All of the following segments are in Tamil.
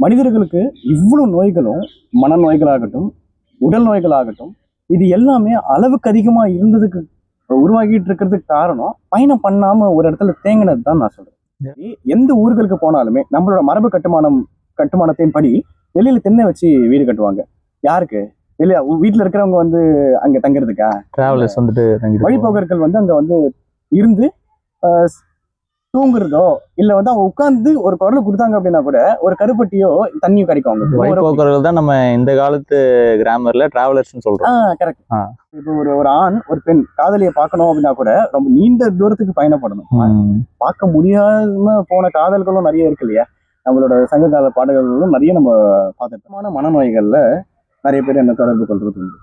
மனிதர்களுக்கு இவ்வளவு நோய்களும் மனநோய்களாகட்டும் உடல் நோய்களாகட்டும் இது எல்லாமே அளவுக்கு அதிகமா இருந்ததுக்கு உருவாகிட்டு இருக்கிறதுக்கு காரணம் பயணம் பண்ணாம ஒரு இடத்துல தேங்கினது தான் நான் சொல்றேன். எந்த ஊர்களுக்கு போனாலுமே நம்மளோட மரபு கட்டுமானம் கட்டுமானத்தின் படி வெளியில தென்னை வச்சு வீடு கட்டுவாங்க. யாருக்கு? வெளிய வீட்டுல இருக்கிறவங்க வந்து அங்க தங்குறதுக்கா? டிராவலர்ஸ் வந்துட்டு வழிபோக்கர்கள் வந்து அங்க வந்து இருந்து தூங்குறதோ இல்ல வந்து அவங்க உட்கார்ந்து ஒரு குரல் கொடுத்தாங்க அப்படின்னா கூட ஒரு கருப்பட்டியோ தண்ணியும் கிடைக்கும் அவங்களுக்கு. தான் நம்ம இந்த காலத்து கிராமர்ல டிராவலர்ஸ்னு சொல்றோம். கரெக்ட். இப்போ ஒரு ஒரு ஆண் ஒரு பெண் காதலியை பார்க்கணும் அப்படின்னா கூட ரொம்ப நீண்ட தூரத்துக்கு பயணப்படணும். பார்க்க முடியாம போன காதல்களும் நிறைய இருக்கு இல்லையா? நம்மளோட சங்க கால பாடல்களும் நிறைய நம்ம பார்த்துட்டோமான மனநோய்கள்ல நிறைய பேர் என்ன தொடர்பு கொள்றது உண்டு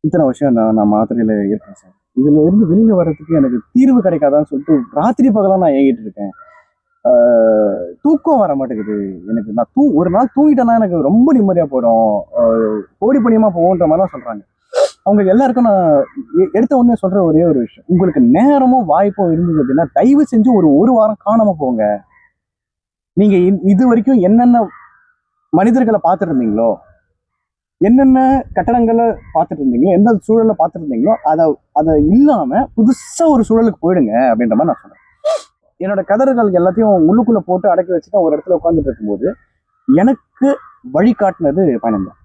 இத்தனை வருஷம் நான் நான் மாத்திரையில இருக்கேன் சார். இதுல இருந்து வெளியில வர்றதுக்கு எனக்கு தீர்வு கிடைக்காதான்னு சொல்லிட்டு ராத்திரி பகலா நான் ஏங்கிட்டு இருக்கேன். தூக்கம் வர மாட்டேங்குது. எனக்கு நான் தூ ஒரு நாள் தூங்கிட்டேன்னா எனக்கு ரொம்ப நிம்மதியா போயிடும். கோடி பணியமா போகும்ன்ற மாதிரிலாம் சொல்றாங்க. அவங்க எல்லாருக்கும் நான் எ- எடுத்த உடனே சொல்ற ஒரே ஒரு விஷயம். உங்களுக்கு நேரமும் வாய்ப்பும் இருந்தது அப்படின்னா தயவு செஞ்சு ஒரு ஒரு வாரம் காணாம போங்க. நீங்க இது வரைக்கும் என்னென்ன மனிதர்களை பார்த்துட்டு இருந்தீங்களோ என்னென்ன கட்டடங்களை பார்த்துட்டு இருந்தீங்களோ எந்த சூழல்ல பார்த்துட்டு இருந்தீங்களோ அதை அதை இல்லாம புதுசா ஒரு சூழலுக்கு போயிடுங்க அப்படின்ற மாதிரி நான் சொல்றேன். என்னோட கதறுகள் எல்லாத்தையும் உள்ளுக்குள்ள போட்டு அடக்கி வச்சுட்டு ஒரு இடத்துல உட்காந்துட்டு இருக்கும்போது எனக்கு வழிகாட்டினது பயணம் தான்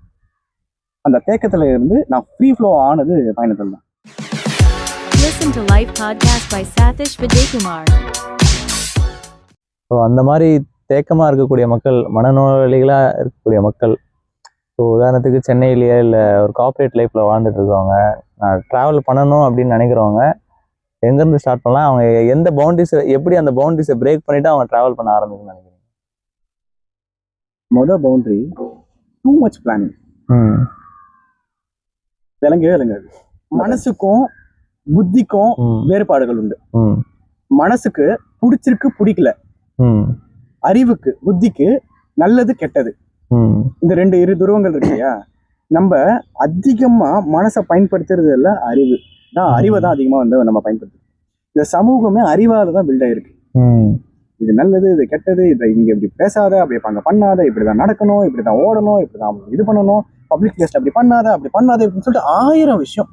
அந்த தேக்கத்துல இருந்து நான் ஃப்ரீ ஃப்ளோ ஆனது பயணத்தில் தான் Listen to Life Podcast by Satish Vijayakumar. So அந்த மாதிரி தேக்கமா இருக்கக்கூடிய மக்கள் மனநோயாளிகளா இருக்கக்கூடிய மக்கள் ஸோ உதாரணத்துக்கு சென்னையிலேயே இல்லை ஒரு கார்ப்பரேட் லைஃப்ல வாழ்ந்துட்டு இருக்கவங்க நான் ட்ராவல் பண்ணணும் அப்படின்னு நினைக்கிறவங்க எங்கேருந்து ஸ்டார்ட் பண்ணலாம்? அவங்க எந்த பவுண்டரிஸை எப்படி அந்த பவுண்டரிஸை பிரேக் பண்ணிட்டு அவங்க ட்ராவல் பண்ண ஆரம்பிக்கணும்னு நினைக்கிறீங்க? மொதல் பவுண்டரி டூ மச் பிளானிங் விளங்கவே விளங்காது மனசுக்கும் புத்திக்கும் வேறுபாடுகள் உண்டு. மனசுக்கு பிடிச்சிருக்கு பிடிக்கல. அறிவுக்கு புத்திக்கு நல்லது கெட்டது. இந்த ரெண்டு இரு துருவங்கள் இருக்கு இல்லையா நம்ம அதிகமா மனசை பயன்படுத்துறது இல்ல அறிவு தான் அறிவை தான் அதிகமா வந்து நம்ம பயன்படுத்துறோம். இந்த சமூகமே அறிவால தான் பில்ட் ஆயிருக்கு. இது நல்லது இது கெட்டது இதை இங்க இப்படி பேசாத அப்படி அங்க பண்ணாத இப்படிதான் நடக்கணும் இப்படிதான் ஓடணும் இப்படிதான் இது பண்ணணும் பப்ளிக் பிளேஸ்ல அப்படி பண்ணாத அப்படி பண்ணாத இப்படின்னு சொல்லிட்டு ஆயிரம் விஷயம்.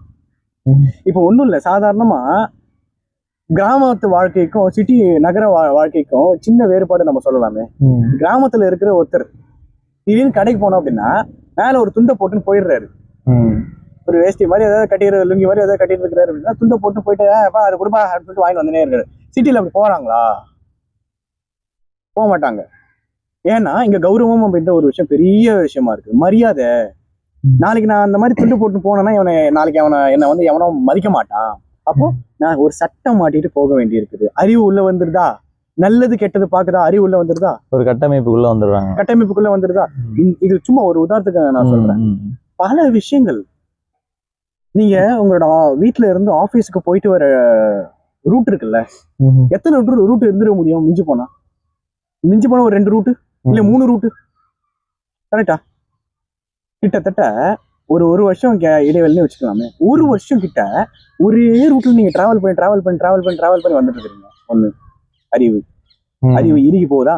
இப்போ ஒண்ணும் இல்ல சாதாரணமா கிராமத்து வாழ்க்கைக்கும் சிட்டி நகர வாழ்க்கைக்கும் சின்ன வேறுபாடு நம்ம சொல்லலாமே. கிராமத்துல இருக்கிற ஒருத்தர் திடீர்னு கடைக்கு போனோம் அப்படின்னா மேல ஒரு துண்டை போட்டுன்னு போயிடுறாரு. ஒரு வேஷ்டி மாதிரி ஏதாவது கட்டிடுற லுங்கி மாதிரி ஏதாவது கட்டிட்டு இருக்காரு அப்படின்னா துண்டை போட்டு போயிட்டு "ஏப்பா, அது கொடுப்பா அப்படின்னு சொல்லிட்டு வாங்கி வந்துனே இருக்காரு. சிட்டில அப்படி போறாங்களா? போக மாட்டாங்க. ஏன்னா இங்க கௌரவம் அப்படின்ற ஒரு விஷயம் பெரிய விஷயமா இருக்கு மரியாதை. நாளைக்கு நான் அந்த மாதிரி துண்டு போட்டு போனேன்னா இவனை நாளைக்கு அவனை என்னை வந்து எவனோ மதிக்க மாட்டான். அப்போ நான் ஒரு சட்டம் மாட்டிட்டு போக வேண்டி இருக்குது அறிவு உள்ள வந்துருதா? நல்லது கெட்டது பாக்குதா அறிவு உள்ள வந்துருதா? ஒரு கட்டமைப்புக்குள்ள வந்துடுறாங்க. கட்டமைப்புக்குள்ள வந்துருதா? இது சும்மா ஒரு உதாரணத்துக்கு நான் சொல்றேன். பல விஷயங்கள். நீங்க உங்களோட வீட்ல இருந்து ஆபீஸ்க்கு போயிட்டு வர ரூட் இருக்குல்ல. எத்தனை ரூட் இருந்துட முடியும்? மிஞ்சி போனா? மிஞ்சி போனா ஒரு ரெண்டு ரூட்டு? இல்ல மூணு ரூட்டு? கரெக்டா? கிட்டத்தட்ட ஒரு ஒரு வருஷம் இடைவெளின்னு வச்சுக்கலாமே. ஒரு வருஷம் கிட்ட ஒரே ரூட்ல நீங்க டிராவல் பண்ணி டிராவல் பண்ணி டிராவல் பண்ணி டிராவல் பண்ணி வந்துட்டு இருக்கீங்க. ஒண்ணு. அறிவு. அறிவு இறுகி போதா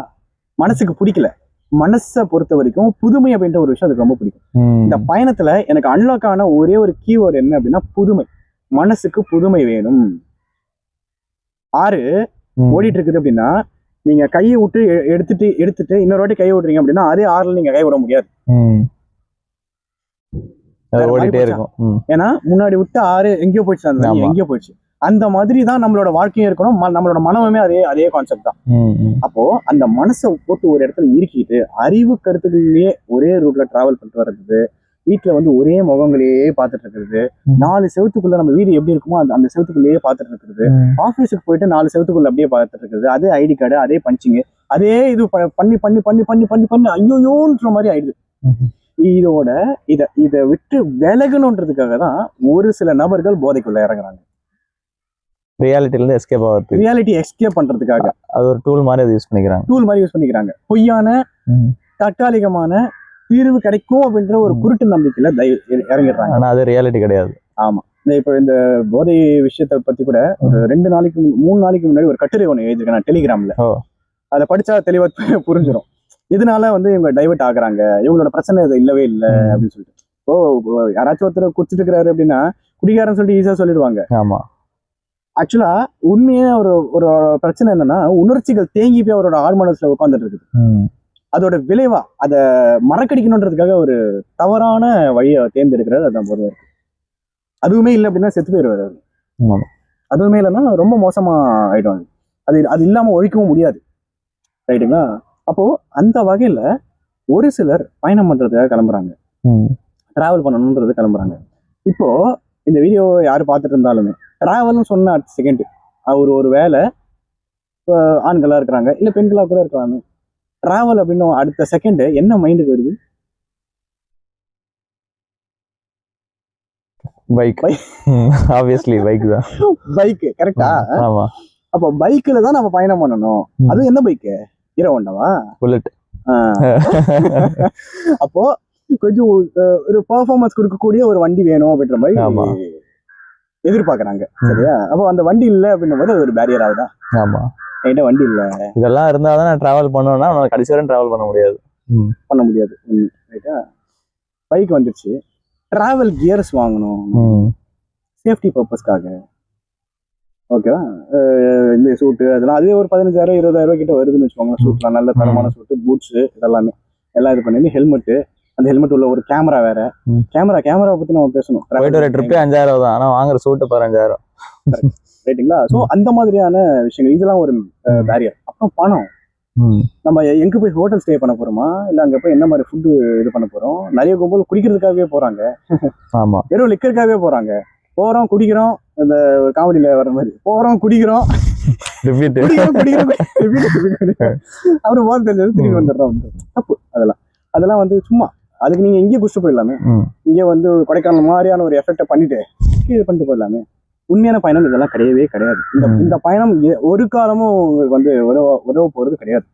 மனசுக்கு பிடிக்கல. மனசை பொறுத்த வரைக்கும் புதுமை அப்படின்ற ஒரு விஷயம் அதுக்கு ரொம்ப பிடிக்கும். இந்த பயணத்துல எனக்கு அன்லாக் ஆன ஒரே ஒரு கீவேர்டு என்ன அப்படின்னா புதுமை. மனசுக்கு புதுமை வேணும். ஆறு. ஓடிட்டு இருக்குது அப்படின்னா நீங்க கையை விட்டு எடுத்துட்டு எடுத்துட்டு இன்னொரு வாட்டி கை விடுறீங்க அப்படின்னா அதே ஆறுல நீங்க கை விட முடியாது. ஏன்னா முன்னாடி விட்டு ஆறு எங்கேயோ போயிடுச்சு அந்த. எங்கேயோ போயிடுச்சு. அந்த மாதிரி தான் நம்மளோட வாழ்க்கையும் இருக்கணும் நம்மளோட மனமுமே அதே அதே கான்செப்ட் தான். அப்போ அந்த மனசை போட்டு ஒரு இடத்துல இறுக்கிட்டு அறிவு கருத்துக்களிலேயே ஒரே ரூட்ல டிராவல் பண்ணிட்டு வர்றது வீட்டுல வந்து ஒரே முகங்களையே பார்த்துட்டு இருக்கிறது. நாலு செவத்துக்குள்ள நம்ம வீடு எப்படி இருக்குமோ அந்த அந்த செவத்துக்குள்ளேயே பார்த்துட்டு இருக்கிறது ம். ஆஃபீஸுக்கு போயிட்டு நாலு செவத்துக்குள்ள அப்படியே பார்த்துட்டு இருக்குது அதே ஐடி கார்டு அதே பஞ்சிங் அதே இது பண்ணி பண்ணி பண்ணி பண்ணி பண்ணி பண்ணி ஐயோயோன்ற மாதிரி ஆயிடுது. இதோட இத இதை விட்டு விலகணுன்றதுக்காக தான் ஒரு சில நபர்கள் போதைக்குள்ள இறங்குறாங்க ரியாலிட்டில இருந்து எஸ்கேப் ஆகிறதுக்கு. ரியாலிட்டி எஸ்கேப் பண்றதுக்காக. அது ஒரு டூல் மாதிரி அதை யூஸ் பண்ணிக்கிறாங்க. டூல் மாதிரி யூஸ் பண்ணிக்கிறாங்க. பொய்யான. தற்காலிகமான தீர்வு கிடைக்கும் அப்படின்ற ஒரு. குருட்டு நம்பிக்கையில இறங்கிடுறாங்க. ஆனா அது ரியாலிட்டி கிடையாது. இந்த இப்போ இந்த போதை விஷயத்தை பத்தி கூட ஒரு ரெண்டு நாளைக்கு மூணு நாளைக்கு முன்னாடி ஒரு கட்டுரை ஒன்று எழுதியிருக்கேன் நான் டெலிகிராம்ல. அதை படிச்சா தெளிவா புரிஞ்சிடும் இதனால வந்து இவங்க டைவர்ட் ஆகுறாங்க. இவங்களோட பிரச்சனை இது இல்லவே இல்லை அப்படின்னு சொல்லிட்டு. ஓ யாராச்சும் ஒருத்தர் குடிச்சிட்டு இருக்கிறாரு அப்படின்னா குடிகாரன் சொல்லிட்டு ஈஸியா சொல்லிடுவாங்க. ஆமா. ஆக்சுவலா உண்மையே ஒரு ஒரு பிரச்சனை என்னன்னா உணர்ச்சிகள் தேங்கி போய் அவரோட ஹார்மோனஸ்ல உட்காந்துட்டு இருக்குது. அதோட விளைவா அதை மறக்கடிக்கணுன்றதுக்காக ஒரு தவறான வழியை தேர்ந்தெடுக்கிறாரு அதான் பொதுவாக இருக்கு. அதுவுமே இல்லை அப்படின்னா செத்து போயிடுவாரு. அதுவுமே இல்லைன்னா ரொம்ப மோசமா ஆயிடும் அது. அது அது இல்லாம ஒழிக்கவும் முடியாது. ரைட்டுங்களா? அப்போ அந்த வகையில ஒரு சிலர் பயணம் பண்றதுக்காக கிளம்புறாங்க. டிராவல் பண்ணணுன்றது கிளம்புறாங்க. இப்போ இந்த வீடியோ யார் பார்த்துட்டு இருந்தாலுமே டிராவல்னு சொன்ன அடுத்த செகண்ட் அவர் ஒரு வேலை இப்போ ஆண்களா இருக்கிறாங்க இல்ல பெண்களா கூட இருக்கலாம். டிராவல் அப்படின்னு அடுத்த செகண்ட் என்ன மைண்டுக்கு வருது? பைக். ஆப்வியஸ்லி பைக் தான். பைக் கரெக்டா ஆமா அப்போ பைக்ல தான் நம்ம பயணம் பண்ணணும். அது என்ன பைக்கு ஹீரோ ஹோண்டாவா புல்லட் அப்போ கொஞ்சம் ஒரு பெர்ஃபார்மன்ஸ் கொடுக்கக்கூடிய ஒரு வண்டி வேணும் அப்படின்ற. மாதிரி எதிர்பார்க்கறாங்க. சரியா? அப்போ அந்த வண்டி இல்லை அப்படின்ற போது அது ஒரு பேரியர் ஆகுதா? ஆமா. என்கிட்ட வண்டி இல்லை. இதெல்லாம் இருந்தா தான் நான் டிராவல் பண்ணுவேன்னா நான் கடைசி வரையும் டிராவல் பண்ண முடியாது. பண்ண முடியாது. ரைட்டா பைக் வந்துருச்சு. டிராவல் கியர்ஸ் வாங்கணும். சேஃப்டி பர்பஸ்க்காக ஓகேவா இந்த சூட்டு அதெல்லாம் அதுவே ஒரு பதினஞ்சாயிரம் இருபதாயிரம் கிட்ட வருதுன்னு வச்சுக்கோங்க சூட்லாம் நல்ல தரமான சூட்டு பூட்ஸ் இதெல்லாமே. எல்லாம் இது பண்ணி ஹெல்மெட்டு அந்த ஹெல்மெட் உள்ள ஒரு கேமரா வேற. கேமரா கேமரா பத்தி நம்ம பேசணும். போயிட்டு ஒரு ட்ரிப்பே அஞ்சாயிரம் தான். ஆனா வாங்குற சூட்டு பதினஞ்சாயிரம் ரைட்டுங்களா ஸோ அந்த மாதிரியான விஷயங்கள். இதெல்லாம் ஒரு பேரியர் அப்புறம் பணம். நம்ம எங்க போய் ஹோட்டல் ஸ்டே பண்ண போறோமா? இல்ல அங்க போய் என்ன மாதிரி ஃபுட்டு இது பண்ண போறோம்? நிறைய கும்பல் குடிக்கிறதுக்காகவே போறாங்க. ஆமா. வெறும் லிக்கருக்காகவே போறாங்க. போறோம் குடிக்கிறோம். இந்த ஒரு காமெடியில வர மாதிரி. போறோம் குடிக்கிறோம். அப்புறம் போது தெரிஞ்சது திரும்பி வந்துடுறோம். தப்பு. அதெல்லாம். அதெல்லாம் வந்து சும்மா அதுக்கு நீங்க இங்கேயே குடிச்சு போயிடலாமே. இங்கே வந்து கொடைக்கானல் மாதிரியான ஒரு எஃபெக்டை பண்ணிட்டு இது பண்ணிட்டு போயிடலாமே. உண்மையான பயணம் இதெல்லாம் கிடையவே கிடையாது. இந்த. இந்த பயணம் ஒரு காலமும் உங்களுக்கு வந்து உதவ உதவ போறது கிடையாது.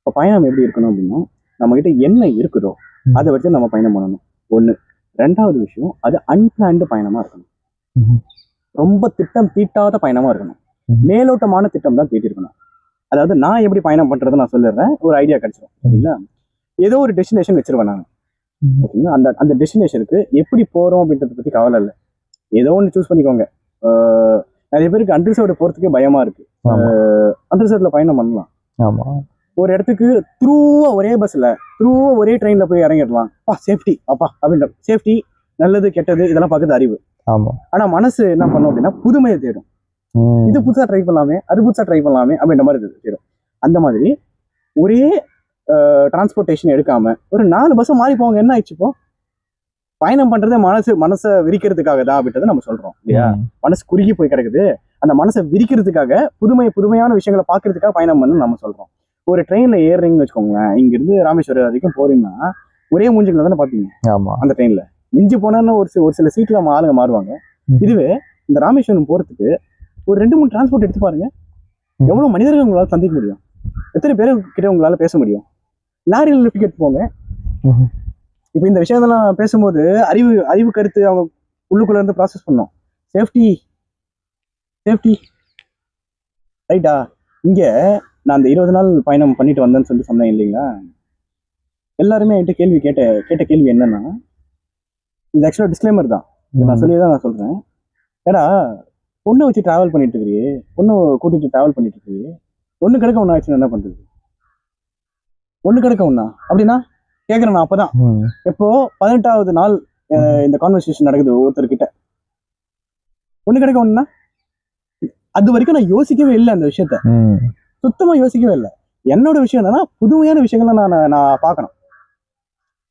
இப்போ பயணம் எப்படி இருக்கணும் அப்படின்னா நம்ம கிட்ட என்ன இருக்குதோ. அதை வச்சு நம்ம பயணம் பண்ணணும். ஒண்ணு. ரெண்டாவது விஷயம் அது அன்பிளான்டு பயணமா இருக்கணும். ரொம்ப திட்டம் தீட்டாத பயணமா இருக்கணும். மேலோட்டமான திட்டம் தான் தீட்டிருக்கணும் அதாவது நான் எப்படி பயணம் பண்றது நான் சொல்லிடுறேன். ஒரு ஐடியா கிடைச்சிடும் சரிங்களா? ஏதோ ஒரு டெஸ்டினேஷன் வச்சிருவேன் நான். ஓகேங்களா அந்த அந்த டெஸ்டினேஷனுக்கு எப்படி போறோம் அப்படின்றத பத்தி கவலை இல்லை. ஏதோ ஒன்று சூஸ் பண்ணிக்கோங்க. நிறைய பேருக்கு அன்ரிசர்வ்டு போறதுக்கே பயமா இருக்கு. ஆமா. அன்ரிசர்வ்ட்ல பயணம் பண்ணலாம். ஆமா. ஒரு இடத்துக்கு த்ரூவா ஒரே பஸ்ல த்ரூவா ஒரே ட்ரெயின்ல போய் இறங்கிடலாம். அப்பா சேஃப்டி அப்பா அப்படின்ற சேஃப்டி நல்லது கெட்டது இதெல்லாம் பார்க்கறது அறிவு. ஆமா. ஆனா மனசு என்ன பண்ணும் அப்படின்னா புதுமையை தேடும். இது புதுசா ட்ரை பண்ணலாமே அது புதுசா ட்ரை பண்ணலாமே அப்படின்ற மாதிரி தேடும். அந்த மாதிரி ஒரே டிரான்ஸ்போர்ட்டேஷன் எடுக்காம ஒரு நாலு பஸ் மாறி போங்க என்ன ஆயிடுச்சு இப்போ? பயணம் பண்றது மனசு மனசை விரிக்கிறதுக்காக தான் அப்படின்றத நம்ம சொல்றோம் இல்லையா. மனசு குறுகி போய் கிடக்குது. அந்த மனசை விரிக்கிறதுக்காக புதுமை புதுமையான விஷயங்களை பார்க்கறதுக்காக பயணம் பண்ணு நம்ம சொல்றோம். ஒரு ட்ரெயின்ல ஏறுறீங்கன்னு வச்சுக்கோங்களேன் இங்க இருந்து ராமேஸ்வரம் வரைக்கும் போறீங்கன்னா ஒரே மூஞ்சிகளை தானே பார்ப்பீங்க. ஆமா. அந்த ட்ரெயின்ல மிஞ்சி போனான்னு ஒரு சி- ஒரு சில சீட்ல நம்ம ஆளுங்க மாறுவாங்க. இதுவே இந்த ராமேஸ்வரம் போறதுக்கு ஒரு ரெண்டு மூணு டிரான்ஸ்போர்ட் எடுத்து பாருங்க. ம். எவ்வளவு மனிதர்கள் உங்களால சந்திக்க முடியும்? எத்தனை பேர் கிட்ட உங்களால பேச முடியும்? லாரியில் போங்க ம். இப்போ இந்த விஷயத்தெல்லாம் பேசும்போது அறிவு அறிவு கருத்து அவங்க உள்ளுக்குள்ள இருந்து ப்ராசஸ் பண்ணோம். சேஃப்டி சேஃப்டி ரைட்டா இங்க நான் அந்த இருபது நாள் பயணம் பண்ணிட்டு வந்தேன்னு சொல்லி சொன்னேன் இல்லைங்களா? எல்லாருமே என்கிட்ட கேள்வி கேட்ட கேட்ட கேள்வி என்னன்னா இது ஆக்சுவலாக டிஸ்க்ளைமர் தான். நான் சொல்லி தான் நான் சொல்றேன். ஏடா பொண்ணை வச்சு டிராவல் பண்ணிட்டு இருக்கிறியே. பொண்ணு கூட்டிட்டு டிராவல் பண்ணிட்டு இருக்கிறியே. ஒண்ணு கிடக்க ஒண்ணு ஆச்சுன்னா என்ன பண்றது? ஒண்ணு கிடக்க ஒண்ணா? அப்படின்னா கேக்குறேன் நான் அப்பதான். ம். எப்போ? பதினெட்டாவது நாள் இந்த கான்வர்சேஷன் நடக்குது ஒருத்தர்கிட்ட ஒண்ணு கிடக்க ஒண்ணுனா அது வரைக்கும் நான் யோசிக்கவே இல்லை அந்த விஷயத்த. ம். சுத்தமா யோசிக்கவே இல்லை. என்னோட விஷயம் என்னன்னா புதுமையான விஷயங்களை நான் நான் பார்க்கணும்.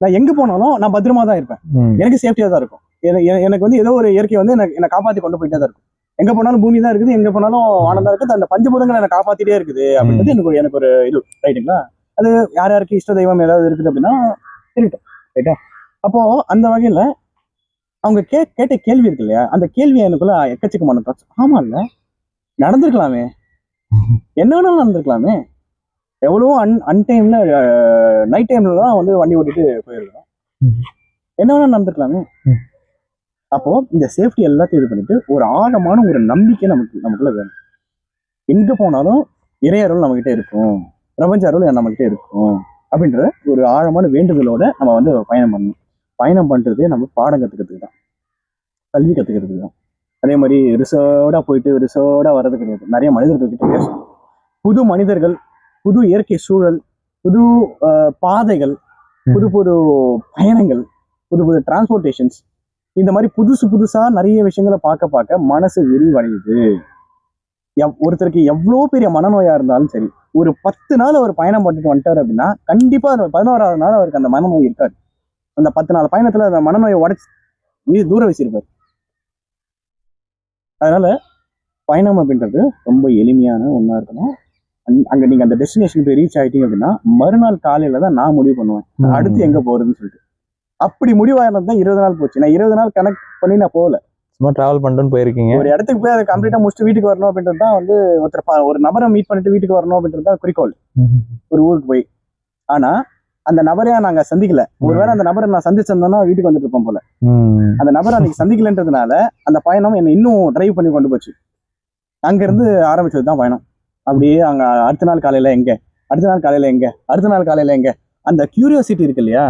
நான் எங்க போனாலும் நான் பத்திரமா தான் இருப்பேன். எனக்கு சேஃப்டியா தான் இருக்கும். எனக்கு என- எனக்கு வந்து ஏதோ ஒரு இயற்கை வந்து எனக்கு என்னை காப்பாத்தி கொண்டு போயிட்டே தான் இருக்கும். எங்க போனாலும் பூமி தான் இருக்குது எங்க போனாலும் வானம் தான் இருக்குது. அந்த பஞ்சபூதங்கள் என்னை காப்பாத்திட்டே இருக்குது அப்படின்றது எனக்கு ஒரு எனக்கு ஒரு இது. ரைட்டுங்களா? அது யார் யாருக்கு இஷ்ட தெய்வம் ஏதாவது இருக்குது அப்படின்னா இருக்கட்டும் ரைட்டா அப்போ அந்த வகையில அவங்க கே கேட்ட கேள்வி இருக்கு இல்லையா? அந்த கேள்வி எனக்குள்ள எக்கச்சக்கமான thoughts. ஆமா இல்ல? நடந்திருக்கலாமே. என்ன வேணாலும் நடந்திருக்கலாமே. எவ்வளோ அன் அன்டைம்ல நைட் டைம்ல தான் வந்து வண்டி ஓட்டிட்டு போயிருக்கோம் என்ன வேணாலும் நடந்திருக்கலாமே. அப்போ இந்த சேஃப்டி எல்லாத்தையும் இது பண்ணிட்டு ஒரு ஆழமான ஒரு நம்பிக்கை நமக்கு நமக்குள்ள வேணும். எங்க போனாலும் இறையருள் நம்ம கிட்ட இருக்கும். பிரபஞ்ச அருள் நம்ம கிட்ட இருக்கும் அப்படின்ற ஒரு ஆழமான வேண்டுதலோட நம்ம வந்து பயணம் பண்ணணும். பயணம் பண்றதே நம்ம பாடம் கத்துக்கிறதுக்கு தான். கல்வி கத்துக்கிறதுக்கு தான். அதே மாதிரி ரிசர்வ்டா போயிட்டு ரிசர்வ்டா வர்றது கிடையாது. நிறைய மனிதர்கள் கிட்ட பேசணும். புது மனிதர்கள் புது இயற்கை சூழல் புது பாதைகள் புது புது பயணங்கள் புது புது டிரான்ஸ்போர்ட்டேஷன்ஸ் இந்த மாதிரி புதுசு புதுசா நிறைய விஷயங்களை பார்க்க பார்க்க மனசு விரிவடையுது. எவ்- ஒருத்தருக்கு எவ்வளோ பெரிய மனநோயா இருந்தாலும் சரி ஒரு பத்து நாள் அவர் பயணம் பண்ணிட்டு வந்துட்டாரு அப்படின்னா கண்டிப்பா அந்த பதினோராவது நாள் அவருக்கு அந்த மனநோய் இருக்காது. அந்த பத்து நாள் பயணத்துல அந்த மனநோயை உடச்சி வீ- தூர வீசியிருப்பார் அதனால பயணம் அப்படின்றது ரொம்ப எளிமையான ஒன்றா இருக்கணும். அங்க- அங்க நீங்க அந்த டெஸ்டினேஷன் போய் ரீச் ஆயிட்டீங்க அப்படின்னா மறுநாள் காலையில தான் நான் முடிவு பண்ணுவேன். அடுத்து எங்க போறதுன்னு சொல்லிட்டு. அப்படி முடிவாயிரம் தான் இருபது நாள் போச்சு. நான் இருபது நாள் கனெக்ட் பண்ணி நான் போகல. சும்மா டிராவல் பண்ணிட்டு போயிருக்கீங்க. ஒரு இடத்துக்கு போய் அதை கம்ப்ளீட்டா முடிச்சுட்டு வீட்டுக்கு வரணும் அப்படின்றது தான் வந்து ஒருத்தர் ஒரு நபரை மீட் பண்ணிட்டு வீட்டுக்கு வரணும் அப்படின்றது தான் குறிக்கோள். ஒரு ஊருக்கு போய். ஆனா அந்த நபரையா நாங்க சந்திக்கல. ஒருவேளை அந்த நபரை நான் சந்திச்சிருந்தோம்னா வீட்டுக்கு வந்துட்டு இருப்போம் போல. அந்த நபரை அன்னைக்கு சந்திக்கலன்றதுனால அந்த பயணம் என்னை இன்னும் டிரைவ் பண்ணி கொண்டு போச்சு. அங்க இருந்து ஆரம்பிச்சது தான் பயணம். அப்படியே அங்க அடுத்த நாள் காலையில எங்க? அடுத்த நாள் காலையில எங்க? அடுத்த நாள் காலையில எங்க? அந்த கியூரியாசிட்டி இருக்கு இல்லையா.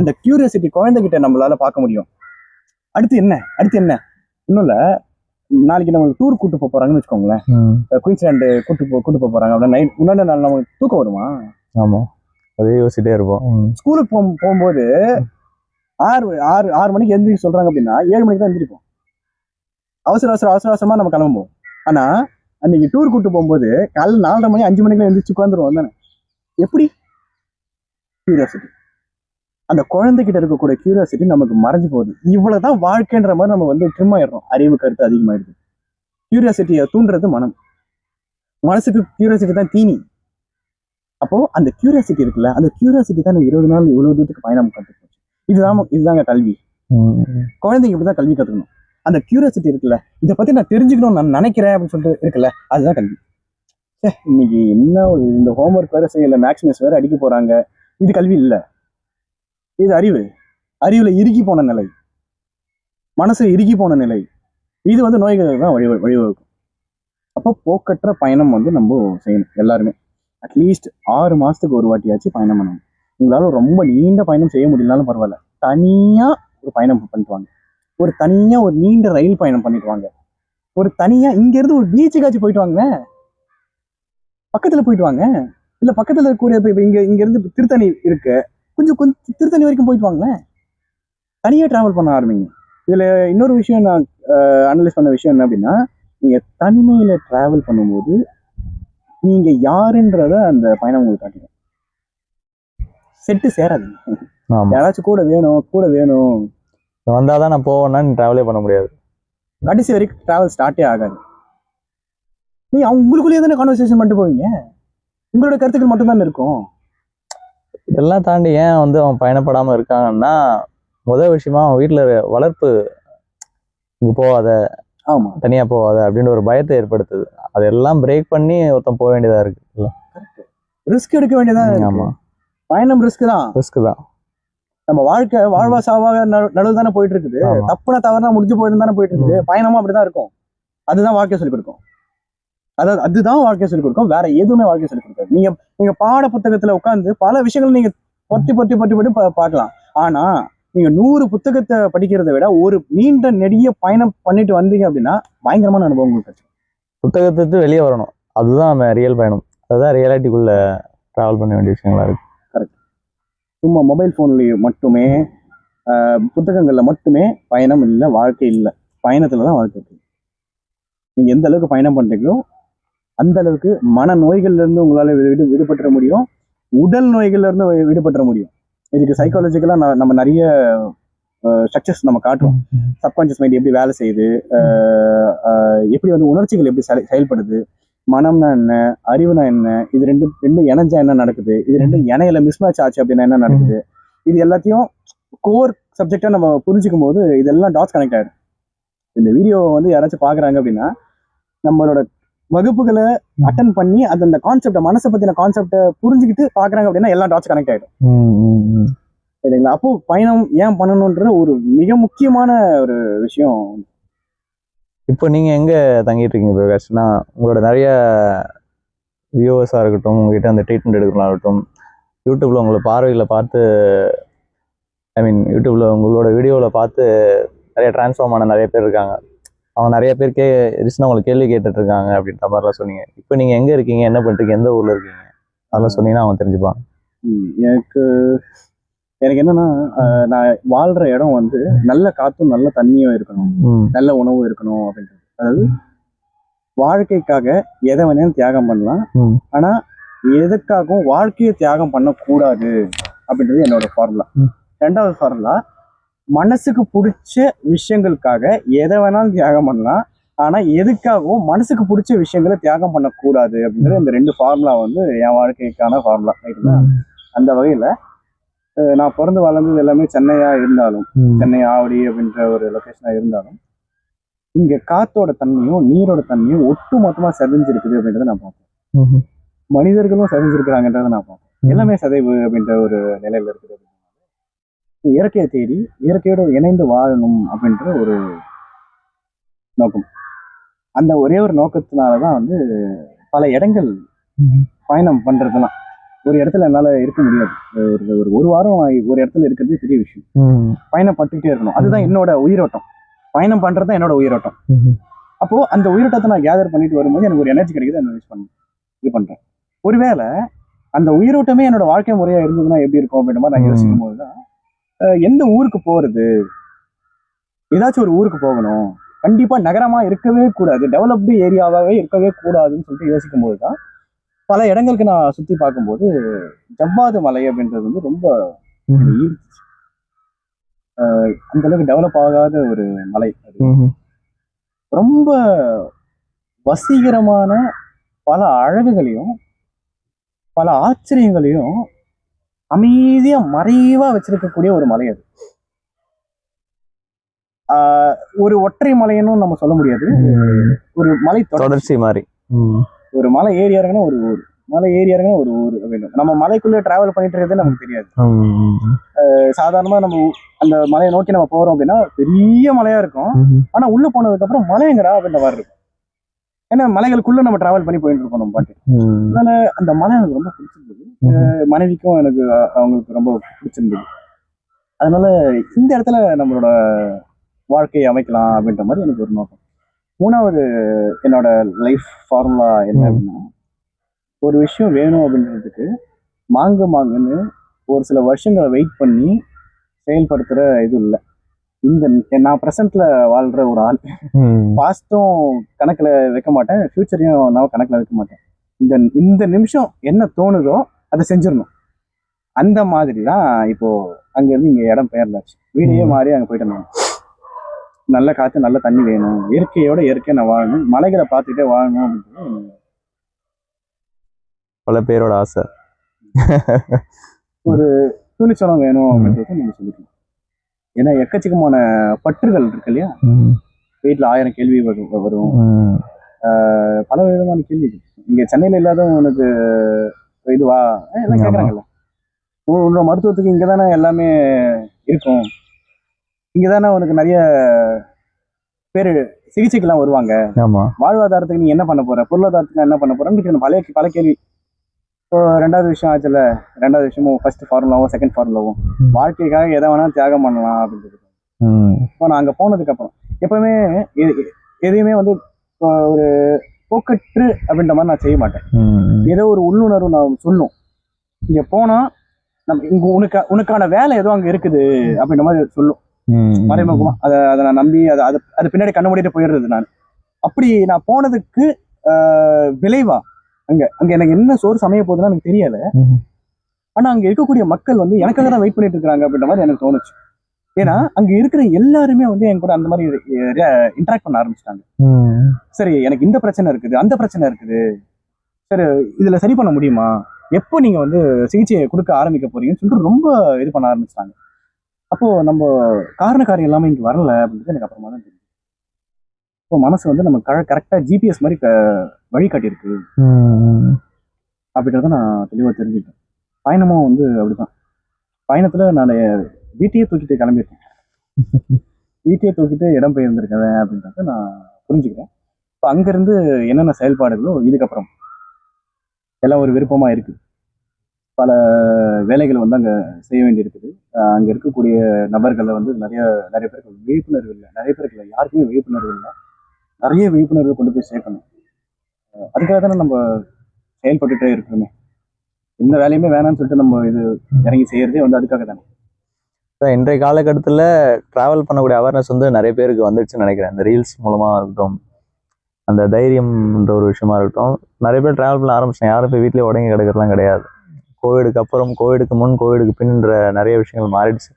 அந்த கியூரியாசிட்டி குழந்தைகிட்ட நம்மளால பார்க்க முடியும். அடுத்து என்ன? அடுத்து என்ன? இன்னும் இல்ல நாளைக்கு நம்ம டூர் கூட்டு போக போறாங்கன்னு வச்சுக்கோங்களேன். குயின்ஸ்லாண்டு கூட்டு போ கூட்டு போக போறாங்க. அப்படின்னா நைட் முன்னாடி நாள் நமக்கு தூக்கம் வருமா? ஆமா. அதே யோசிச்சுட்டே இருப்போம். ஸ்கூலுக்கு போ போகும்போது ஆறு ஆறு ஆறு மணிக்கு எந்திரிக்க சொல்றாங்க அப்படின்னா ஏழு மணிக்கு தான் எந்திரிப்போம். அவசர அவசர அவசர அவசரமா நம்ம கிளம்புவோம். ஆனா அன்னைக்கு டூர் கூட்டு போகும்போது காலைல நாலரை மணி அஞ்சு மணிக்கு எந்திரிச்சு உட்காந்துருவோம் தானே எப்படி? கியூரியாசிட்டி அந்த குழந்தைகிட்ட இருக்கக்கூடிய கியூரியாசிட்டி நமக்கு மறைஞ்சு போகுது. இவ்வளவுதான் வாழ்க்கைன்ற மாதிரி நம்ம வந்து ட்ரிம் ஆயிடுறோம். அறிவு கருத்து அதிகமாயிடுது. கியூரியாசிட்டியை தூண்டுறது மனம். மனசுக்கு கியூரியாசிட்டி தான் தீனி. அப்போ அந்த கியூரியாசிட்டி இருக்குல்ல அந்த கியூரியாசிட்டி தான் இருபது நாள் இவ்வளவு தூரத்துக்கு பயணம் கற்றுக்கணும் இதுதான் இதுதாங்க கல்வி. குழந்தைங்க இப்படிதான் கல்வி கத்துக்கணும். அந்த கியூரியாசிட்டி இருக்குல்ல இதை பத்தி நான் தெரிஞ்சுக்கணும்னு நான் நினைக்கிறேன் அப்படின்னு சொல்லிட்டு இருக்குல்ல அதுதான் கல்வி. இன்னைக்கு என்ன இந்த ஹோம்ஒர்க் வேற செய்யல மேக்ஸிமஸ் வேற அடிக்க போறாங்க. இது கல்வி இல்ல. இது அறிவு. அறிவுல இறுகி போன நிலை. மனசு இறுகி போன நிலை. இது வந்து நோய்களுக்கு தான் வழி வழிவகுக்கும். அப்போ போக்கற்ற பயணம் வந்து நம்ம செய்யணும் எல்லாருமே. அட்லீஸ்ட் ஆறு மாசத்துக்கு ஒரு வாட்டியாச்சும் பயணம் பண்ணணும். உங்களால ரொம்ப நீண்ட பயணம் செய்ய முடியலனாலும் பரவாயில்ல. தனியா ஒரு பயணம் பண்ணிட்டு வாங்க. ஒரு தனியா ஒரு நீண்ட ரயில் பயணம் பண்ணிட்டு வாங்க. ஒரு தனியா இங்க இருந்து ஒரு பீச்சுக்காச்சும் போயிட்டு வாங்க பக்கத்துல போயிட்டு வாங்க. இல்லை பக்கத்துல இருக்கக்கூடிய இப்போ இங்கே இங்க இங்க இருந்து திருத்தணி இருக்கு. கொஞ்சம் கொஞ்சம் திருத்தணி வரைக்கும் போயிட்டு வாங்களேன். தனியா டிராவல் பண்ண ஆரம்பிங்க. இதுல இன்னொரு விஷயம் நான் அனலைஸ் பண்ண விஷயம் என்ன அப்படின்னா நீங்க தனிமையில டிராவல் பண்ணும்போது நீங்க யாருன்றத அந்த பயணம் உங்களுக்கு காட்டிடும். செட்டு சேராதுங்க. யாராச்சும் கூட வேணும் கூட வேணும். வந்தாதான் நான் போவேன்னா நீ டிராவலே பண்ண முடியாது. கடைசி வரைக்கும் டிராவல் ஸ்டார்ட்டே ஆகாது. நீ அவங்க உங்களுக்குள்ளேயே தானே கான்வர்சேஷன் பண்ணிட்டு போவீங்க? உங்களோட கருத்துக்கள் மட்டும்தானே இருக்கும்? இதெல்லாம் தாண்டி ஏன் வந்து அவன் பயணப்படாம இருக்காங்கன்னா முதல் விஷயமா அவன் வீட்டுல வளர்ப்பு இங்க போகாத ஆமா. தனியா போகாத அப்படின்னு ஒரு பயத்தை ஏற்படுத்துது. அதெல்லாம் பிரேக் பண்ணி ஒருத்தன் போக வேண்டியதா இருக்கு. இல்ல ரிஸ்க் எடுக்க வேண்டியதான் இருக்கு. ஆமா. பயணம் ரிஸ்க் தான். ரிஸ்க் தான். நம்ம வாழ்க்கை வாழ்வா சாவாக நடுவு தானே போயிட்டு இருக்குது. தப்புன தவறுனா முடிஞ்சு போயிருந்து தானே போயிட்டு இருக்குது. பயணமும் அப்படிதான் இருக்கும். அதுதான் வாழ்க்கை சொல்லிக் கொடுக்கும். அதாவது அதுதான் வாழ்க்கை சொல்லிக் கொடுக்கும். வேற எதுவுமே வாழ்க்கை சொல்லிக் கொடுக்காது. நீங்க நீங்க பாட புத்தகத்துல உட்காந்து பல விஷயங்கள் நீங்க பொத்தி பொத்தி பொத்தி பொத்தி பா- பார்க்கலாம். ஆனா நீங்க நூறு புத்தகத்தை படிக்கிறதை விட ஒரு நீண்ட நெடிய பயணம் பண்ணிட்டு வந்தீங்க அப்படின்னா பயங்கரமான அனுபவம் உங்களுக்கு கிடைக்கும். புத்தகத்தை விட்டு வெளியே வரணும். அதுதான் நம்ம ரியல் பயணம். அதுதான் ரியாலிட்டிக்குள்ள டிராவல் பண்ண வேண்டிய விஷயங்களா இருக்கு. சும்மா மொபைல் ஃபோன்லேயே மட்டுமே புத்தகங்கள்ல மட்டுமே பயணம் இல்லை வாழ்க்கை இல்லை. பயணத்துல தான் வாழ்க்கை இருக்கு. நீங்க எந்த அளவுக்கு பயணம் பண்றீங்களோ அந்த அளவுக்கு மன நோய்கள்ல இருந்து உங்களால விடு விடுபட்டுற முடியும். உடல் நோய்கள்ல இருந்து விடுபட்டுற முடியும். இதுக்கு சைக்காலஜிக்கலா நம்ம நிறைய ஸ்ட்ரக்சர்ஸ் நம்ம காட்டுறோம். சப்கான்சியஸ் மைண்ட் எப்படி வேலை செய்யுது எப்படி வந்து உணர்ச்சிகள் எப்படி செயல்படுது மனம்னா என்ன அறிவுனா என்ன இது ரெண்டு ரெண்டும் இணைஞ்சா என்ன நடக்குது இது ரெண்டும் இணையில மிஸ்மேட்ச் ஆச்சு அப்படின்னா என்ன நடக்குது இது எல்லாத்தையும் கோர் சப்ஜெக்டா நம்ம புரிஞ்சுக்கும் போது இதெல்லாம் டாட்ஸ் கனெக்ட் ஆயிடும். இந்த வீடியோ வந்து யாராச்சும் பாக்குறாங்க அப்படின்னா நம்மளோட வகுப்புகளை அட்டன் பண்ணி அது அந்த கான்செப்டை மனசை பத்தின கான்செப்டை புரிஞ்சுக்கிட்டு பாக்குறாங்க அப்படின்னா எல்லாம் டாட்ஸ் கனெக்ட் ஆயிடும். சரிங்களா? அப்போ பயணம் ஏன் பண்ணணுன்ற ஒரு மிக முக்கியமான ஒரு விஷயம். இப்போ நீங்க எங்க தங்கிட்டு இருக்கீங்க பிரகாஷ்னா உங்களோட நிறைய வியூவர்ஸா இருக்கட்டும் உங்ககிட்ட அந்த ட்ரீட்மெண்ட் எடுக்கலாம் இருக்கட்டும் யூடியூப்ல உங்களை பார்வையில் பார்த்து ஐ மீன் யூடியூப்ல உங்களோட வீடியோவில் பார்த்து நிறைய டிரான்ஸ்ஃபார்ம் ஆன நிறைய பேர் இருக்காங்க. அவங்க நிறைய பேர் கே ரீசனாக உங்களுக்கு கேள்வி கேட்டுட்டு இருக்காங்க அப்படின்ற மாதிரிலாம் சொன்னீங்க. இப்போ நீங்க எங்க இருக்கீங்க? என்ன பண்றீங்க? எந்த ஊர்ல இருக்கீங்க? அதெல்லாம் சொன்னீங்கன்னா அவங்க தெரிஞ்சுப்பாங்க. எனக்கு எனக்கு என்னன்னா நான் வாழ்ற இடம் வந்து நல்ல காத்தும் நல்ல தண்ணியும் இருக்கணும். நல்ல உணவும் இருக்கணும் அப்படின்றது. அதாவது வாழ்க்கைக்காக எதை வேணாலும் தியாகம் பண்ணலாம். ஆனா எதுக்காகவும் வாழ்க்கையை தியாகம் பண்ணக்கூடாது அப்படின்றது என்னோட ஃபார்முலா. ரெண்டாவது ஃபார்முலா மனசுக்கு பிடிச்ச விஷயங்களுக்காக எதை வேணாலும் தியாகம் பண்ணலாம். ஆனா எதுக்காகவும் மனசுக்கு பிடிச்ச விஷயங்களை தியாகம் பண்ணக்கூடாது அப்படின்றது இந்த ரெண்டு ஃபார்முலா வந்து என் வாழ்க்கைக்கான ஃபார்முலா ரைட்டுங்களா அந்த வகையில நான் பிறந்து வளர்ந்தது எல்லாமே சென்னையா இருந்தாலும். சென்னை ஆவடி அப்படின்ற ஒரு லொக்கேஷனா இருந்தாலும் இங்க காத்தோட தன்மையும் நீரோட தன்மையும் ஒட்டு மொத்தமா செதஞ்சிருக்குது அப்படின்றத நான் பார்ப்பேன். மனிதர்களும் செதஞ்சிருக்கிறாங்கன்றத நான் பார்ப்பேன். எல்லாமே சதைவு அப்படின்ற ஒரு நிலையில இருக்குது. இயற்கையை தேடி இயற்கையோட இணைந்து வாழணும் அப்படின்ற ஒரு நோக்கம். அந்த ஒரே ஒரு நோக்கத்தினாலதான் வந்து பல இடங்கள். பயணம் பண்றதுலாம். ஒரு இடத்துல என்னால இருக்க முடியாது. ஒரு ஒரு ஒரு வாரம் ஒரு இடத்துல இருக்கிறது பெரிய விஷயம். பயணம் பட்டுக்கிட்டே இருக்கணும். அதுதான் என்னோட உயிரோட்டம். பயணம் பண்றது தான் என்னோட உயிரோட்டம். அப்போ அந்த உயிரோட்டத்தை நான் கேதர் பண்ணிட்டு வரும்போது எனக்கு ஒரு எனர்ஜி கிடைக்குது அதை யூஸ் பண்ணி இது பண்றேன். ஒருவேளை அந்த உயிரோட்டமே என்னோட வாழ்க்கை முறையா இருந்ததுன்னா எப்படி இருக்கும் அப்படின்ற மாதிரி நான். யோசிக்கும் போதுதான் அஹ், எந்த ஊருக்கு போறது? ஏதாச்சும் ஒரு ஊருக்கு போகணும். கண்டிப்பா நகரமா இருக்கவே கூடாது. டெவலப்டு ஏரியாவாவே இருக்கவே கூடாதுன்னு சொல்லிட்டு யோசிக்கும் போதுதான் பல இடங்களுக்கு நான் சுத்தி பார்க்கும்போது ஜவ்வாது மலை அப்படின்றது வந்து ரொம்ப ஈர்த்துச்சு. அந்த அளவுக்கு டெவலப் ஆகாத ஒரு மலை அது. ரொம்ப வசீகரமான பல அழகுகளையும் பல ஆச்சரியங்களையும் அமைதியா மறைவா வச்சிருக்கக்கூடிய ஒரு மலை அது ஆஹ் ஒரு ஒற்றை மலைன்னு நம்ம சொல்ல முடியாது. ஒரு மலை தொடர் தொடர்ச்சி மாதிரி. ஒரு மலை ஏறி இறங்கினா ஒரு ஊர் மலை ஏறி இறங்கினா ஒரு ஊர் அப்படின்னு நம்ம மலைக்குள்ள டிராவல் பண்ணிட்டு இருக்கிறது நமக்கு தெரியாது. சாதாரணமா நம்ம அந்த மலையை நோக்கி நம்ம போறோம் அப்படின்னா பெரிய மலையா இருக்கும். ஆனா உள்ள போனதுக்கு அப்புறம் மலை எங்கடா அப்படின்ற மாதிரி இருக்கும் ஏன்னா மலைகளுக்குள்ள நம்ம டிராவல் பண்ணி போயிட்டு இருக்கோம் நம்ம பாட்டு ம். அந்த மலை எனக்கு ரொம்ப பிடிச்சிருந்தது மனைவிக்கும் எனக்கு அவங்களுக்கு ரொம்ப பிடிச்சிருந்தது. அதனால இந்த இடத்துல நம்மளோட வாழ்க்கையை அமைக்கலாம் அப்படின்ற மாதிரி எனக்கு ஒரு நோக்கம். மூணாவது என்னோட லைஃப் ஃபார்முலா என்ன. அப்படின்னா ஒரு விஷயம் வேணும் அப்படின்றதுக்கு மாங்கு மாங்குன்னு ஒரு சில வருஷங்களை வெயிட் பண்ணி செயல்படுத்துற இது இல்லை. இந்த நான் ப்ரெசென்ட்ல வாழ்ற ஒரு ஆள். பாஸ்டும் கணக்குல வைக்க மாட்டேன் ஃபியூச்சரையும் நான் கணக்குல வைக்க மாட்டேன். இந்த இந்த நிமிஷம் என்ன தோணுதோ அதை செஞ்சிடணும். அந்த மாதிரி தான் இப்போ அங்க இருந்து இங்க இடம் பெயர்ந்தாச்சு. வீடையே. மாறி அங்க போயிட்டு நான். நல்ல காத்து நல்ல தண்ணி வேணும். இயற்கையோட இயற்கையை நான் வாழணும். மலைகளை பார்த்துட்டே வாழணும் அப்படின்றது பல பேரோட ஆசை. துணிச்சலம் வேணும். அப்படின்றத நீங்க சொல்லிக்கலாம். ஏன்னா எக்கச்சக்கமான பற்றுகள் இருக்கு இல்லையா. வீட்டுல ஆயிரம் கேள்வி வரும். பல விதமான கேள்விகள். இங்க சென்னையில இல்லாத உனக்கு இதுவா? எல்லாம். கேக்குறாங்கல்ல. உன் உன்னோட மருத்துவத்துக்கு இங்க தானே எல்லாமே இருக்கும். இங்க தானே உனக்கு நிறைய பேர் சிகிச்சைக்கெல்லாம் வருவாங்க. வாழ்வாதாரத்துக்கு நீ என்ன பண்ண போற? பொருளாதாரத்துக்கு என்ன பண்ண போறன்னு. பழைய பல கேள்வி. இப்போ ரெண்டாவது விஷயம் ஆச்சுல ரெண்டாவது விஷயமும் ஃபர்ஸ்ட் ஃபார்முலாவும் செகண்ட் ஃபார்முலாவும். வாழ்க்கைக்காக எதை வேணாலும் தியாகம் பண்ணலாம் அப்படின்றது ம். இப்போ நான் அங்கே போனதுக்கு அப்புறம் எப்பவுமே எதையுமே வந்து ஒரு போக்கற்று அப்படின்ற மாதிரி நான் செய்ய மாட்டேன். ஏதோ ஒரு உள்ளுணர்வு நான் சொல்லும். இங்க போனா நம்ம இங்க உனக்கு உனக்கான வேலை ஏதோ அங்க இருக்குது அப்படின்ற மாதிரி சொல்லும். மறைமுகமா. அதை அதை நான் நம்பி அதை அது அது பின்னாடி கண்ண மூடிட்டு போயிடுறது நான். அப்படி நான் போனதுக்கு ஆஹ், விளைவா? அங்க அங்க எனக்கு என்ன சோறு சமைய போகுதுன்னு எனக்கு தெரியல. ஆனா அங்க இருக்கக்கூடிய மக்கள் வந்து எனக்காக தான் வெயிட் பண்ணிட்டு இருக்காங்க அப்படின்ற மாதிரி எனக்கு தோணுச்சு. ஏன்னா அங்க இருக்கிற எல்லாருமே வந்து என் கூட அந்த மாதிரி இன்டராக்ட் பண்ண ஆரம்பிச்சிட்டாங்க. சரி எனக்கு இந்த பிரச்சனை இருக்குது அந்த பிரச்சனை இருக்குது. சரி இதுல சரி பண்ண முடியுமா? எப்போ நீங்க வந்து சிகிச்சையை கொடுக்க ஆரம்பிக்க போறீங்கன்னு சொல்லிட்டு ரொம்ப இது பண்ண ஆரம்பிச்சிட்டாங்க. அப்போ நம்ம காரண காரியம் இல்லாம இங்க வரல அப்படின்றது எனக்கு அப்புறமா தான் தெரியும் இப்போ மனசு வந்து நம்ம கரெக்டா ஜிபிஎஸ் மாதிரி க- வழி காட்டியிருக்கு. அப்படின்றத நான் தெளிவாக தெரிஞ்சுக்கிட்டேன். பயணமும் வந்து அப்படிதான். பயணத்துல நான் வீட்டையே தூக்கிட்டு கிளம்பியிருக்கேன். வீட்டையே தூக்கிட்டு இடம் பெயர்ந்திருக்கேன் அப்படின்றத நான் புரிஞ்சுக்கிறேன். இப்போ அங்கேருந்து என்னென்ன செயல்பாடுகளோ இதுக்கப்புறம். எல்லாம் ஒரு விருப்பமாக இருக்குது பல வேலைகளை வந்து அங்கே செய்ய வேண்டியிருக்குது. அங்கே இருக்கக்கூடிய நபர்களை வந்து நிறைய நிறைய பேருக்கு விழிப்புணர்வு இல்லை. நிறைய பேருக்கு இல்லை. யாருக்குமே விழிப்புணர்வு இல்லை. நிறைய விழிப்புணர்வு கொண்டு போய் சேர்க்கணும். அதுக்காக தானே நம்ம செயல்பட்டுட்டே இருக்கிறோமே. எந்த வேலையுமே வேணாம்னு சொல்லிட்டு நம்ம இது இறங்கி செய்யறதே வந்து அதுக்காக தானே. அதான் இன்றைய காலகட்டத்தில் ட்ராவல் பண்ணக்கூடிய அவேர்னஸ் வந்து நிறைய பேருக்கு வந்துடுச்சுன்னு நினைக்கிறேன். இந்த ரீல்ஸ் மூலமாக இருக்கட்டும் அந்த தைரியம்ன்ற ஒரு விஷயமா இருக்கட்டும். நிறைய பேர் ட்ராவல் பண்ண ஆரம்பிச்சிட்டாங்க. யாரும் போய் வீட்டிலே உடங்கி கிடக்கிறதுலாம் கிடையாது. கோவிடுக்கு அப்புறம் கோவிடுக்கு முன் கோவிடுக்கு பின்ன்ற நிறைய விஷயங்கள் மாறிடுச்சு.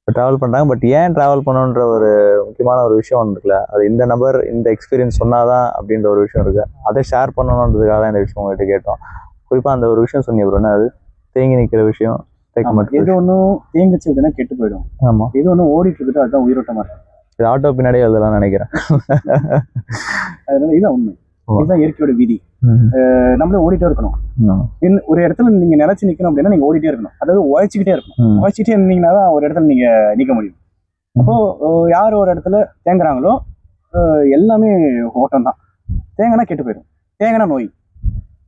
இப்போ ட்ராவல் பண்ணுறாங்க பட் ஏன் ட்ராவல் பண்ணணுன்ற ஒரு முக்கியமான ஒரு விஷயம் ஒன்று இருக்குல்ல. அது இந்த நபர் இந்த எக்ஸ்பீரியன்ஸ் சொன்னாதான் அப்படின்ற ஒரு விஷயம் இருக்கு. அதை ஷேர் பண்ணணுன்றதுக்காக தான் இந்த விஷயம் உங்ககிட்ட கேட்டோம். குறிப்பாக அந்த ஒரு விஷயம் சொன்னீங்க. என்ன அது? தேங்கி நிற்கிற விஷயம் தேக்க ஆமா. மட்டும் எது ஒன்றும் தேங்குச்சு அப்படின்னா கெட்டு போயிடும். ஆமாம் எது ஒன்றும் ஓடிட்டு இருக்குது அதுதான் உயிரோட்டமா இருக்கு. இது ஆட்டோ பின்னாடியே எழுதலாம் நினைக்கிறேன். அதனால இதுதான் உண்மை. இதுதான் இயற்கையோட விதி. நம்மளே ஓடிட்டே இருக்கணும். ஒரு இடத்துல நீங்க நிலைச்சு நிக்கணும் அப்படின்னா நீங்க ஓடிட்டே இருக்கணும். அதாவது உழைச்சிக்கிட்டே இருக்கணும். உழைச்சிட்டே இருந்தீங்கன்னா தான் ஒரு இடத்துல நீங்க நிக்க முடியும். அப்போ யார் ஒரு இடத்துல தேங்குறாங்களோ எல்லாமே ஓட்டம் தான் தேங்கினா கெட்டு போயிடும். தேங்கினா நோய்.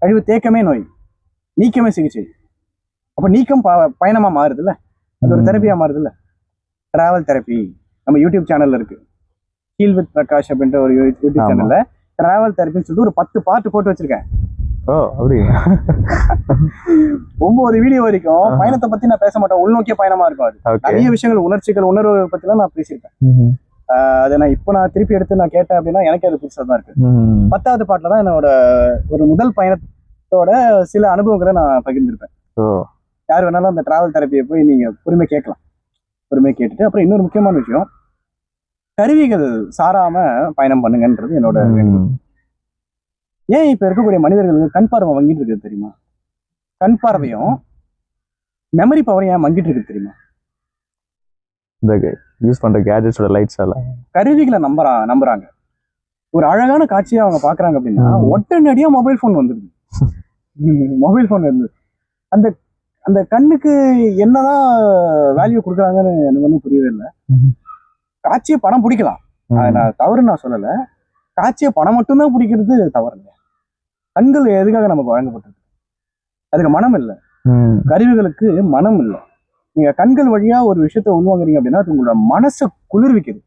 கழிவு தேக்கமே நோய். நீக்கமே சிகிச்சை. அப்போ நீக்கம் பயணமா மாறுதுல்ல? அது ஒரு. தெரப்பியா மாறுதுல்ல? டிராவல் தெரப்பி நம்ம யூடியூப் சேனல்ல இருக்கு. ஹீல் வித் பிரகாஷ் அப்படின்ற ஒரு யூடியூப். சேனல்ல டிராவல் தெரப்பின்னு சொல்லிட்டு ஒரு பத்து பாட்டு போட்டு வச்சிருக்கேன். ஓ அப்படி ஒன்பது வீடியோ வரைக்கும். பயணத்தை பத்தி நான் பேச மாட்டேன். உள்நோக்கிய பயணமா இருக்கும் அது. நிறைய விஷயங்கள் உணர்ச்சிகள் உணர்வு பத்திலாம் நான் பேசியிருப்பேன். அதை நான் இப்போ நான் திருப்பி எடுத்து நான் கேட்டேன் அப்படின்னா எனக்கே அது புதுசாக தான் இருக்கு. பத்தாவது பாட்டில் தான் என்னோட ஒரு முதல் பயணத்தோட சில அனுபவங்களை நான் பகிர்ந்திருப்பேன். யார் வேணாலும் அந்த டிராவல் தெரப்பியை போய் நீங்க பொறுமை கேட்கலாம். பொறுமை கேட்டுட்டு அப்புறம் இன்னொரு முக்கியமான விஷயம் கருவிகள் சாராம பயணம் பண்ணுங்கன்றது என்னோட வேண்டுகோள். ஏன் இப்ப இருக்கக்கூடிய மனிதர்களுக்கு கண் பார்வை மங்கிட்டு இருக்குது தெரியுமா? கண் பார்வையும் மெமரி பவரும் ஏன் மங்கிட்டு இருக்குது தெரியுமா? இந்த யூஸ் பண்ற கேஜெட்ஸோட லைட்ஸ் எல்லாம் கருவிகளை நம்புறா நம்புறாங்க. ஒரு அழகான காட்சியை அவங்க பாக்குறாங்க அப்படின்னா ம். உடனடியா மொபைல் ஃபோன் வந்துருது. மொபைல் ஃபோன் இருந்து அந்த அந்த கண்ணுக்கு என்னதான் வேல்யூ கொடுக்குறாங்கன்னு எனக்கு ஒன்றும் புரியவே இல்லை. காட்சியை படம் பிடிக்கலாம். நான் தவறு நான் சொல்லலை. காட்சியை படம் மட்டும்தான் பிடிக்கிறது தவறு இல்லை கண்கள் எதுக்காக நமக்கு வழங்கப்பட்டது அதுக்கு மனம் இல்லை. கருவிகளுக்கு மனம் இல்லை. நீங்க கண்கள் வழியா ஒரு விஷயத்த உள்வாங்குறீங்க அப்படின்னா அது உங்களோட மனசை குளிர்விக்குது.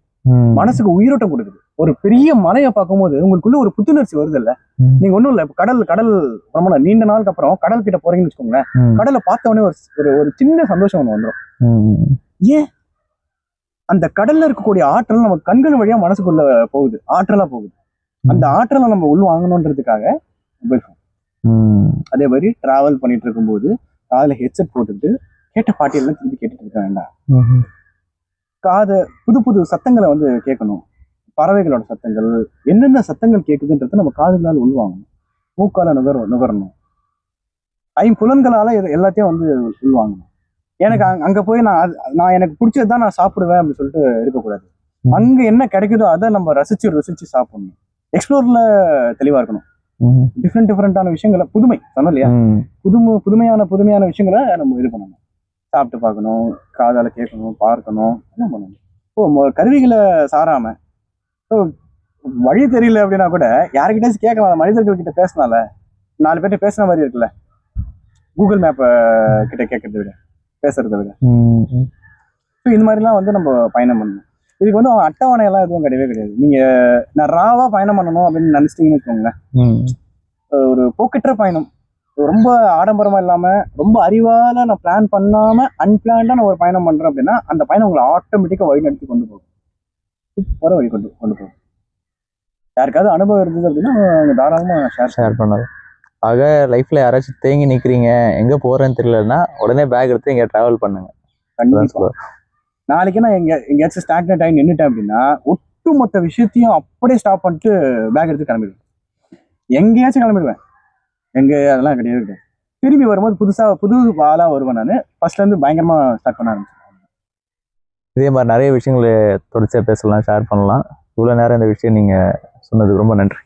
மனசுக்கு உயிரோட்டம் கொடுக்குது. ஒரு பெரிய மலையை பார்க்கும்போது உங்களுக்குள்ள ஒரு புத்துணர்ச்சி வருது இல்ல. நீங்க ஒண்ணும் இல்ல. கடல் கடல் ரொம்ப நீண்ட நாளுக்கு அப்புறம் கடல் கிட்ட போறீங்கன்னு வச்சுக்கோங்களேன். கடலை பார்த்த உடனே ஒரு ஒரு சின்ன சந்தோஷம் ஒன்று வந்துடும் ம். அந்த கடல்ல இருக்கக்கூடிய ஆற்றல் நம்ம கண்கள் வழியா மனசுக்குள்ள போகுது. ஆற்றலா போகுது. அந்த ஆற்றலை நம்ம உள் வாங்கணுன்றதுக்காக மொபைல் ஃபோன். அதே மாதிரி டிராவல் பண்ணிட்டு இருக்கும்போது காதுல ஹெட்செட் போட்டுட்டு கேட்ட பாட்டியெல்லாம் திருப்பி கேட்டுட்டு இருக்க வேண்டாம். காது புது புது சத்தங்களை வந்து கேட்கணும். பறவைகளோட சத்தங்கள் என்னென்ன சத்தங்கள் கேட்குதுன்றத நம்ம காதுகளால் உள்வாங்கணும் மூக்கால நுகர நுகரணும். ஐம்புலன்களால எல்லாத்தையும் வந்து உள்வாங்கணும் எனக்கு அங்க- அங்க போய் நான் நான் எனக்கு பிடிச்சது தான் நான் சாப்பிடுவேன் அப்படின்னு சொல்லிட்டு இருக்கக்கூடாது. அங்க என்ன கிடைக்குதோ அதை நம்ம ரசிச்சு ருசிச்சு சாப்பிடணும். எக்ஸ்ப்ளோர்ல தெளிவா இருக்கணும். டிஃப்ரெண்ட் டிஃப்ரெண்டான விஷயங்களை புதுமை சொன்னோம் இல்லையா. புதுமை புதுமையான புதுமையான விஷயங்களை நம்ம இது பண்ணணும். சாப்பிட்டு பார்க்கணும் காதால கேட்கணும் பார்க்கணும் என்ன பண்ணணும். இப்போ கருவிகளை சாராம இப்போ வழி தெரியல அப்படின்னா கூட யாருக்கிட்டாச்சும் கேட்கலாம். மனிதர்கள் கிட்ட பேசினால நாலு பேர்ட்ட பேசுன மாதிரி இருக்குல்ல? கூகுள் மேப்பை கிட்ட கேட்கறத விட. பேசுறத விட. ஸோ இந்த மாதிரிலாம் வந்து நம்ம பயணம் பண்ணணும். இதுக்கு வந்து அட்டவணை எல்லாம் எதுவும் கிடையவே கிடையாது. நீங்க நான் ராவா பயணம் பண்ணணும் அப்படின்னு நினைச்சிட்டீங்கன்னு வச்சுக்கோங்களேன். ஒரு போக்கற்ற பயணம். ரொம்ப ஆடம்பரமா இல்லாம ரொம்ப அறிவால நான் பிளான் பண்ணாம அன்பிளான்டா நான் ஒரு பயணம் பண்றேன் அப்படின்னா அந்த பயணம் உங்களை ஆட்டோமேட்டிக்கா வழி நடத்தி கொண்டு போகும். சூப்பரா வழி கொண்டு கொண்டு போகும். யாருக்காவது அனுபவம் இருந்தது அப்படின்னா தாராளமா ஷேர் ஷேர் பண்ணது ஆக லைஃப்ல யாராச்சும் தேங்கி நிக்கிறீங்க எங்க போறேன்னு தெரியலன்னா உடனே பேக் எடுத்து எங்க டிராவல் பண்ணுங்க. அதான் கண்டிப்பா சொல்லுவேன். நாளைக்கு நான் எங்க எங்கேயாச்சும் ஸ்டாக்னட் ஆகி நின்றுட்டேன் அப்படின்னா ஒட்டுமொத்த விஷயத்தையும் அப்படியே ஸ்டாப் பண்ணிட்டு பேக் எடுத்து கிளம்பிடுவேன். எங்கேயாச்சும் கிளம்பிடுவேன். எங்க அதெல்லாம் கிடையாது. திரும்பி வரும்போது புதுசா புது ஆளா வருவேன் நான். ஃபர்ஸ்ட்ல இருந்து பயங்கரமா ஸ்டார்ட் பண்ண ஆரம்பிச்சேன் இதே மாதிரி நிறைய விஷயங்களை தொடர்ச்சியா பேசலாம் ஷேர் பண்ணலாம். இவ்வளவு நேரம் இந்த விஷயம் நீங்க சொன்னதுக்கு ரொம்ப நன்றி.